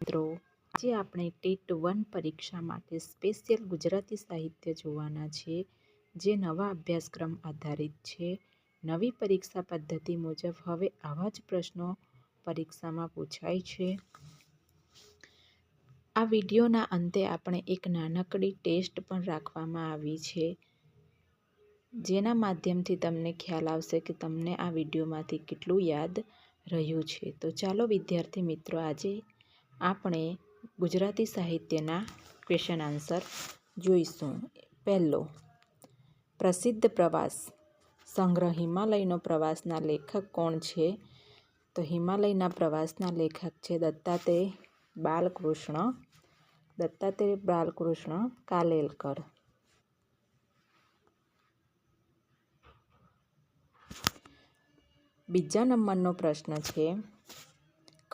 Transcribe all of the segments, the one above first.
મિત્રો, આજે આપણે ટેટ વન પરીક્ષા માટે સ્પેશિયલ ગુજરાતી સાહિત્ય જોવાના છે, જે નવા અભ્યાસક્રમ આધારિત છે. નવી પરીક્ષા પદ્ધતિ મુજબ હવે આવા જ પ્રશ્નો પરીક્ષામાં પૂછાય છે. આ વિડીયોના અંતે આપણે એક નાનકડી ટેસ્ટ પણ રાખવામાં આવી છે, જેના માધ્યમથી તમને ખ્યાલ આવશે કે તમને આ વિડીયોમાંથી કેટલું યાદ રહ્યું છે. તો ચાલો વિદ્યાર્થી મિત્રો, આજે આપણે ગુજરાતી સાહિત્યના ક્વેશ્ચન આન્સર જોઈશું. પહેલો, પ્રસિદ્ધ પ્રવાસ. સંગ્રહ હિમાલયનો પ્રવાસના લેખક કોણ છે? તો હિમાલયના પ્રવાસના લેખક છે દત્તાત્રેય બાલકૃષ્ણ. દત્તાત્રેય બાલકૃષ્ણ કાલેલકર. બીજા નંબરનો પ્રશ્ન છે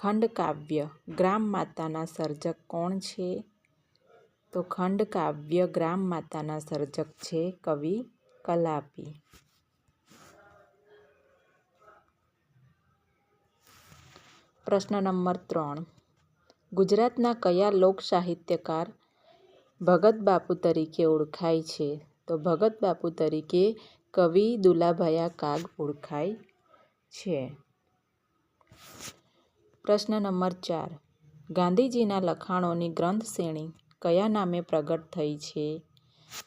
ખંડકાવ્ય. ગ્રામ માતાના સર્જક કોણ છે? તો ખંડકાવ્ય ગ્રામ માતાના સર્જક છે કવિ કલાપી. પ્રશ્ન નંબર ત્રણ. ગુજરાતના કયા લોક સાહિત્યકાર ભગત બાપુ તરીકે ઓળખાય છે? તો ભગત બાપુ તરીકે કવિ દુલાભાયા કાગ ઓળખાય છે. પ્રશ્ન નંબર ચાર. ગાંધીજીના લખાણોની ગ્રંથ શ્રેણી કયા નામે પ્રગટ થઈ છે?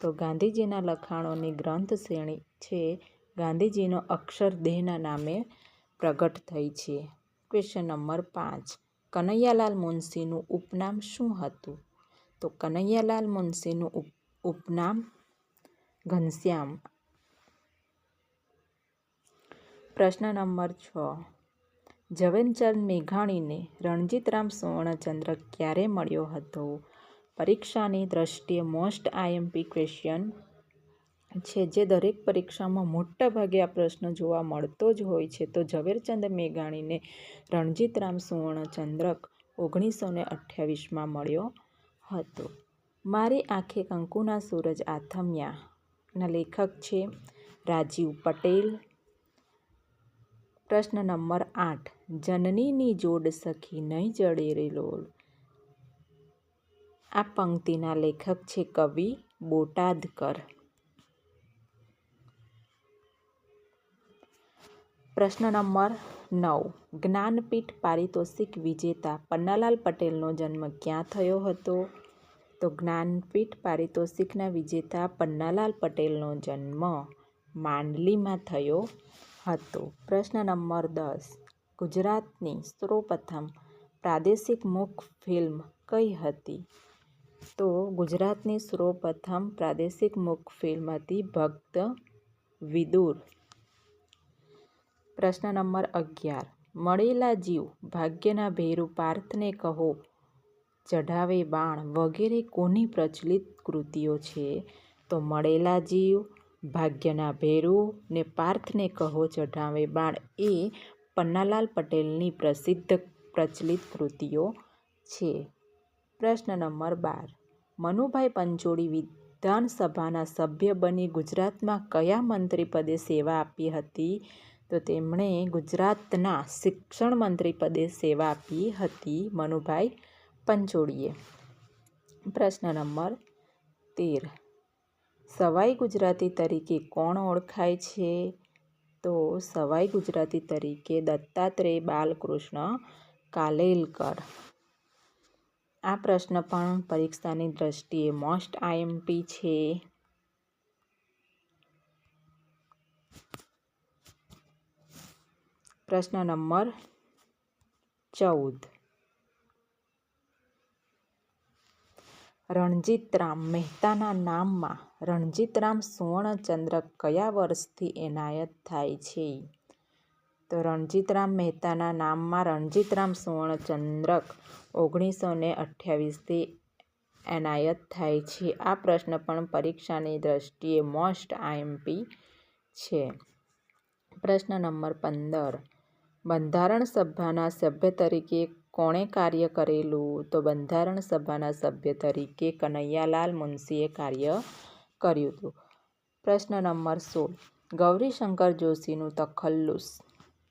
તો ગાંધીજીના લખાણોની ગ્રંથ શ્રેણી છે ગાંધીજીનો અક્ષરદેહના નામે પ્રગટ થઈ છે. ક્વેશ્ચન નંબર પાંચ. કનૈયાલાલ મુનશીનું ઉપનામ શું હતું? તો કનૈયાલાલ મુનશીનું ઉપનામ ઘનશ્યામ. પ્રશ્ન નંબર છ. ઝવેરચંદ મેઘાણીને રણજીતરામ સુવર્ણચંદ્રક ક્યારે મળ્યો હતો? પરીક્ષાની દ્રષ્ટિએ મોસ્ટ આઈએમપી ક્વેશ્ચન છે જે દરેક પરીક્ષામાં મોટા ભાગે આ પ્રશ્ન જોવા મળતો જ હોય છે. તો ઝવેરચંદ મેઘાણીને રણજીતરામ સુવર્ણચંદ્રક ઓગણીસો ને અઠ્યાવીસમાં મળ્યો હતો. મારી આંખે કંકુના સૂરજ આથમ્યાના લેખક છે રાજીવ પટેલ. પ્રશ્ન નંબર આઠ. જનનીની જોડ સખી નહીં જડે રે લોલ આ પંક્તિના લેખક છે કવિ બોટાદકર. પ્રશ્ન નંબર નવ. જ્ઞાનપીઠ પારિતોષિક વિજેતા પન્નાલાલ પટેલનો જન્મ ક્યાં થયો હતો? તો જ્ઞાનપીઠ પારિતોષિકના વિજેતા પન્નાલાલ પટેલનો જન્મ માંડલીમાં થયો હતો. પ્રશ્ન નંબર દસ. ગુજરાતની સર્વપ્રથમ પ્રાદેશિક મુખ ફિલ્મ કઈ હતી? તો ગુજરાતની સર્વપ્રથમ પ્રાદેશિક મુખ ફિલ્મ હતી ભક્ત વિદુર. પ્રશ્ન નંબર અગિયાર. મળેલા જીવ ભાગ્યના ભેરુ પાર્થને કહો. ચઢાવે બાણ વગેરે કોની પ્રચલિત કૃતિઓ છે? તો મળેલા જીવ ભાગ્યના ભેરુ ને પાર્થને કહો. ચઢાવે બાણ એ પન્નાલાલ પટેલની પ્રસિદ્ધ પ્રચલિત કૃતિઓ છે. પ્રશ્ન નંબર બાર. મનુભાઈ પંચોળી વિધાનસભાના સભ્ય બની ગુજરાતમાં કયા મંત્રી પદે સેવા આપી હતી? તો તેમણે ગુજરાતના શિક્ષણ મંત્રી પદે સેવા આપી હતી મનુભાઈ પંચોળીએ. પ્રશ્ન નંબર તેર. સવાઈ ગુજરાતી તરીકે કોણ ઓળખાય છે? તો સવાઈ ગુજરાતી તરીકે દત્તાત્રેય બાલકૃષ્ણ કાલેલકર. આ પ્રશ્ન પણ પરીક્ષાની દ્રષ્ટિએ મોસ્ટ આઈએમપી છે. પ્રશ્ન નંબર ચૌદ. રણજીતરામ મહેતાના નામમાં રણજીતરામ સુવર્ણચંદ્રક કયા વર્ષથી એનાયત થાય છે? તો રણજીતરામ મહેતાના નામમાં રણજીતરામ સુવર્ણચંદ્રક ઓગણીસો ને અઠ્યાવીસથી એનાયત થાય છે. આ પ્રશ્ન પણ પરીક્ષાની દ્રષ્ટિએ મોસ્ટ આઈએમપી છે. પ્રશ્ન નંબર પંદર. બંધારણ સભાના સભ્ય તરીકે કોણે કાર્ય કરેલું? તો બંધારણ સભાના સભ્ય તરીકે કનૈયાલાલ મુનશીએ કાર્ય કર્યું હતું. પ્રશ્ન નંબર સોળ. ગૌરીશંકર જોશીનું તખલ્લુસ.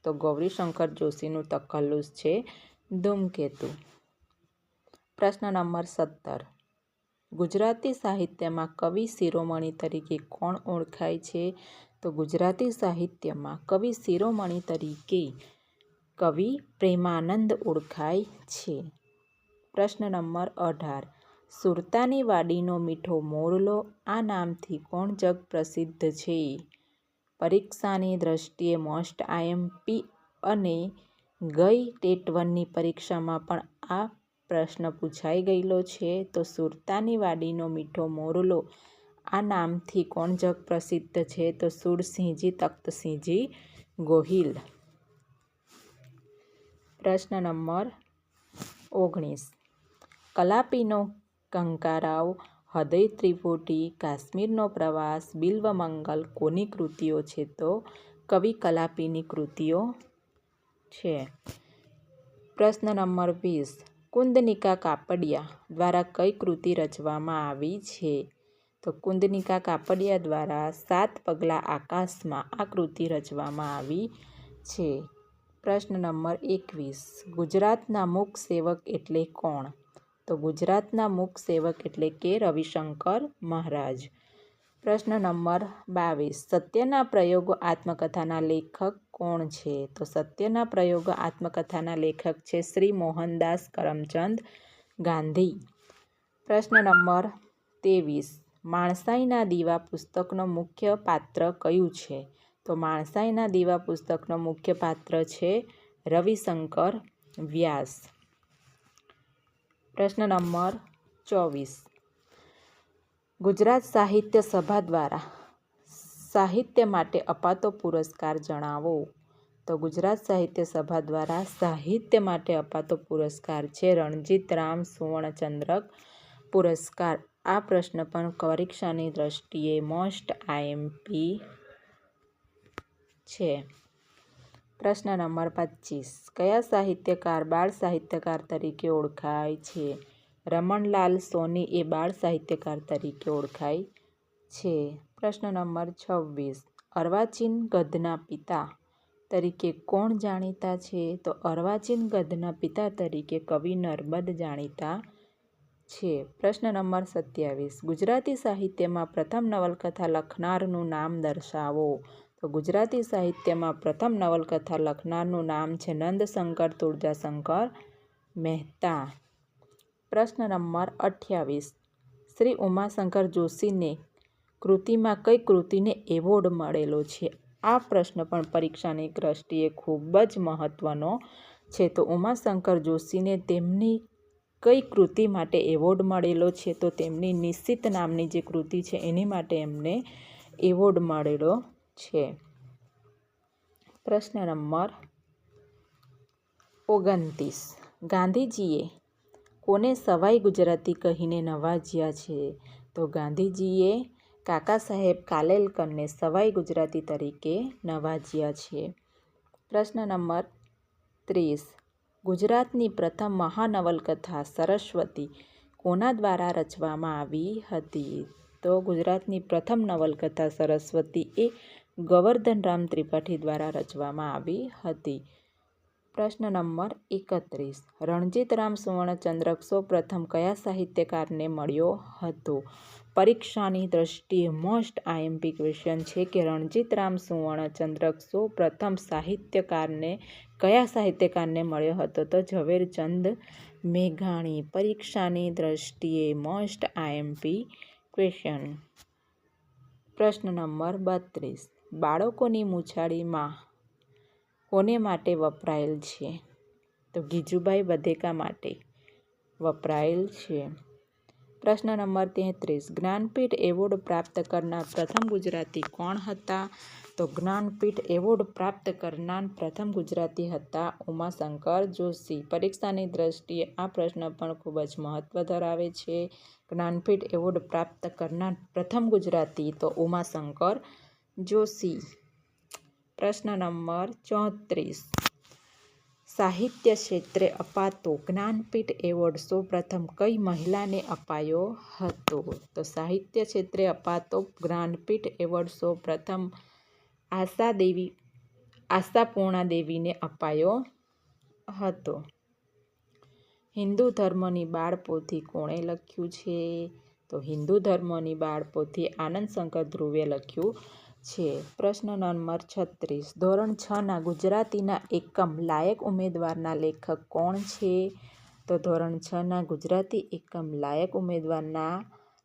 તો ગૌરીશંકર જોશીનું તખલ્લુસ છે ધૂમકેતુ. પ્રશ્ન નંબર સત્તર. ગુજરાતી સાહિત્યમાં કવિ શિરોમણી તરીકે કોણ ઓળખાય છે? તો ગુજરાતી સાહિત્યમાં કવિ શિરોમણી તરીકે કવિ પ્રેમાનંદ ઓળખાય છે. પ્રશ્ન નંબર અઢાર. સુરતાની વાડીનો મીઠો મોરલો આ નામથી કોણ જગ પ્રસિદ્ધ છે. પરીક્ષાની દ્રષ્ટિએ મોસ્ટ આઈએમપી અને ગઈ ટેટ વનની પરીક્ષામાં પણ આ પ્રશ્ન પૂછાઈ ગયેલો છે. તો સુરતાની વાડીનો મીઠો મોરલો આ નામથી કોણ જગ પ્રસિદ્ધ છે. તો સુરસિંહજી, તખ્તસિંહજી ગોહિલ. પ્રશ્ન નંબર ઓગણીસ. કલાપીનો કંકારાવ હૃદય ત્રિપુટી, કાશ્મીરનો પ્રવાસ, બિલ્વમંગલ, કોની કૃતિઓ છે તો કવિ કલાપીની કૃતિઓ છે. પ્રશ્ન નંબર વીસ. કુંદનિકા કાપડિયા દ્વારા કઈ કૃતિ રચવામાં આવી છે? તો કુંદનિકા કાપડિયા દ્વારા સાત પગલાં આકાશમાં આ કૃતિ રચવામાં આવી છે. પ્રશ્ન નંબર એકવીસ. ગુજરાતના મુખ સેવક એટલે કોણ? તો ગુજરાતના મુખ સેવક એટલે કે રવિશંકર મહારાજ. પ્રશ્ન નંબર બાવીસ. સત્યના પ્રયોગો આત્મકથાના લેખક કોણ છે? તો સત્યના પ્રયોગો આત્મકથાના લેખક છે શ્રી મોહનદાસ કરમચંદ ગાંધી. પ્રશ્ન નંબર ત્રેવીસ. માણસાઈના દીવા પુસ્તકનો મુખ્ય પાત્ર કયું છે? તો માણસાઈના દીવા પુસ્તકનો મુખ્ય પાત્ર છે રવિશંકર વ્યાસ. પ્રશ્ન નંબર ચોવીસ. ગુજરાત સાહિત્ય સભા દ્વારા સાહિત્ય માટે અપાતો પુરસ્કાર જણાવો. તો ગુજરાત સાહિત્ય સભા દ્વારા સાહિત્ય માટે અપાતો પુરસ્કાર છે રણજીત રામ સુવર્ણચંદ્રક પુરસ્કાર. આ પ્રશ્ન પણ પરીક્ષાની દ્રષ્ટિએ મોસ્ટ આઈએમપી છે. પ્રશ્ન નંબર પચીસ. કયા સાહિત્યકાર બાળ સાહિત્યકાર તરીકે ઓળખાય છે? રમણલાલ સોની એ બાળ સાહિત્યકાર તરીકે ઓળખાય છે. પ્રશ્ન નંબર છવ્વીસ. અર્વાચીન ગધના પિતા તરીકે કોણ જાણીતા છે? તો અર્વાચીન ગધના પિતા તરીકે કવિ નર્મદ જાણીતા છે. પ્રશ્ન નંબર સત્યાવીસ. ગુજરાતી સાહિત્યમાં પ્રથમ નવલકથા લખનારનું નામ દર્શાવો. તો ગુજરાતી સાહિત્યમાં પ્રથમ નવલકથા લખનારનું નામ છે નંદશંકર તુળજાશંકર મહેતા. પ્રશ્ન નંબર અઠ્યાવીસ. શ્રી ઉમાશંકર જોશીને કૃતિમાં કઈ કૃતિને એવોર્ડ મળેલો છે? આ પ્રશ્ન પણ પરીક્ષાની દ્રષ્ટિએ ખૂબ જ મહત્ત્વનો છે. તો ઉમાશંકર જોશીને તેમની કઈ કૃતિ માટે એવોર્ડ મળેલો છે? તો તેમની નિશ્ચિત નામની જે કૃતિ છે, એની માટે એમને એવોર્ડ મળેલો છે. પ્રશ્ન નંબર ઓગણત્રીસ. ગાંધીજીએ કોને સવાઈ ગુજરાતી કહીને નવાજ્યા છે? તો ગાંધીજીએ કાકા સાહેબ કાલેલકરને સવાઈ ગુજરાતી તરીકે નવાજ્યા છે. પ્રશ્ન નંબર ત્રીસ. ગુજરાતની પ્રથમ મહાનવલકથા સરસ્વતી કોના દ્વારા રચવામાં આવી હતી? તો ગુજરાતની પ્રથમ નવલકથા સરસ્વતી એ ગવર્ધનરામ ત્રિપાઠી દ્વારા રચવામાં આવી હતી. પ્રશ્ન નંબર એકત્રીસ. રણજીતરામ સુવર્ણચંદ્રક સૌ પ્રથમ કયા સાહિત્યકારને મળ્યો હતો? પરીક્ષાની દ્રષ્ટિએ મોસ્ટ આઈએમપી ક્વેશ્ચન છે કે રણજીતરામ સુવર્ણચંદ્રક સૌ પ્રથમ સાહિત્યકારને કયા સાહિત્યકારને મળ્યો હતો? તો ઝવેરચંદ મેઘાણી, પરીક્ષાની દ્રષ્ટિએ મોસ્ટ આઈએમપી ક્વેશ્ચન પ્રશ્ન નંબર બત્રીસ. બાળકોની મૂછાળીમાં કોને માટે વપરાયેલ છે? તો ગીજુભાઈ બધેકા માટે વપરાયેલ છે. પ્રશ્ન નંબર તેત્રીસ. જ્ઞાનપીઠ એવોર્ડ પ્રાપ્ત કરનાર પ્રથમ ગુજરાતી કોણ હતા? તો જ્ઞાનપીઠ એવોર્ડ પ્રાપ્ત કરનાર પ્રથમ ગુજરાતી હતા ઉમાશંકર જોશી. પરીક્ષાની દ્રષ્ટિએ આ પ્રશ્ન પણ ખૂબ જ મહત્ત્વ ધરાવે છે. જ્ઞાનપીઠ એવોર્ડ પ્રાપ્ત કરનાર પ્રથમ ગુજરાતી તો ઉમાશંકર જોશી. પ્રશ્ન નંબર ચોત્રીસ. સાહિત્ય ક્ષેત્રે અપાતો જ્ઞાનપીઠ એવોર્ડ સૌપ્રથમ કઈ મહિલાને અપાયો હતો? તો સાહિત્ય ક્ષેત્રે અપાતો જ્ઞાનપીઠ એવોર્ડ સૌપ્રથમ આશા દેવી આશાપૂર્ણા દેવીને અપાયો હતો. હિન્દુ ધર્મની બાળપોથી કોણે લખ્યું છે? તો હિન્દુ ધર્મની બાળપોથી આનંદ શંકર ધ્રુવે લખ્યું છે. પ્રશ્ન નંબર છત્રીસ. ધોરણ છના ગુજરાતીના એકમ લાયક ઉમેદવારના લેખક કોણ છે? તો ધોરણ છના ગુજરાતી એકમ લાયક ઉમેદવારના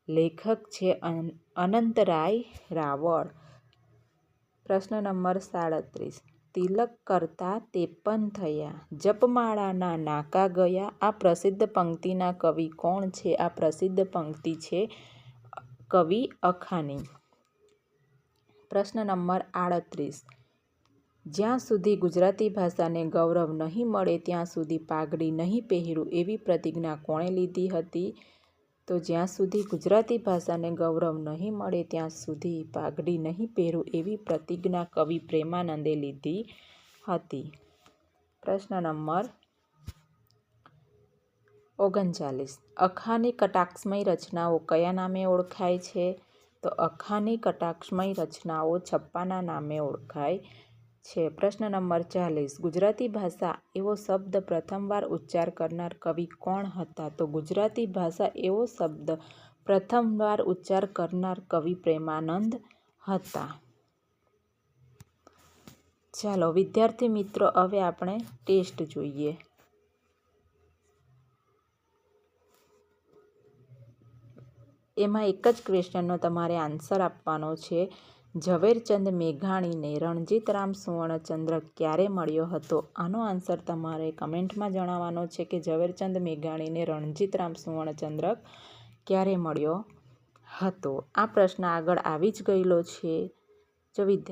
લેખક છે અનંતરાય રાવળ. પ્રશ્ન નંબર સાડત્રીસ. તિલક કરતા ત્રેપન થયા. જપમાળાના નાકા ગયા. આ પ્રસિદ્ધ પંક્તિના કવિ કોણ છે? આ પ્રસિદ્ધ પંક્તિ છે, કવિ અખાની. પ્રશ્ન નંબર આડત્રીસ. જ્યાં સુધી ગુજરાતી ભાષાને ગૌરવ નહીં મળે, ત્યાં સુધી પાઘડી નહીં પહેરું એવી પ્રતિજ્ઞા કોણે લીધી હતી? તો જ્યાં સુધી ગુજરાતી ભાષાને ગૌરવ નહીં મળે, ત્યાં સુધી પાઘડી નહીં પહેરું એવી પ્રતિજ્ઞા કવિ પ્રેમાનંદે લીધી હતી. પ્રશ્ન નંબર ઓગણચાલીસ. અખાની કટાક્ષમય રચનાઓ કયા નામે ઓળખાય છે? તો અખાની કટાક્ષમય રચનાઓ છપ્પાના નામે ઓળખાય છે. પ્રશ્ન નંબર ચાલીસ. ગુજરાતી ભાષા એવો શબ્દ પ્રથમવાર ઉચ્ચાર કરનાર કવિ કોણ હતા? તો ગુજરાતી ભાષા એવો શબ્દ પ્રથમવાર ઉચ્ચાર કરનાર કવિ પ્રેમાનંદ હતા. ચાલો વિદ્યાર્થી મિત્રો, હવે આપણે ટેસ્ટ જોઈએ. એમાં એક જ ક્વેશ્ચનનો તમારે આન્સર આપવાનો છે. ઝવેરચંદ મેઘાણીને રણજીતરામ સુવર્ણચંદ્રક ક્યારે મળ્યો હતો? આનો આન્સર તમારે કમેન્ટમાં જણાવવાનો છે કે ઝવેરચંદ મેઘાણીને રણજીતરામ સુવર્ણચંદ્રક ક્યારે મળ્યો હતો? આ પ્રશ્ન આગળ આવી જ ગયેલો છે. જો વિદ્યા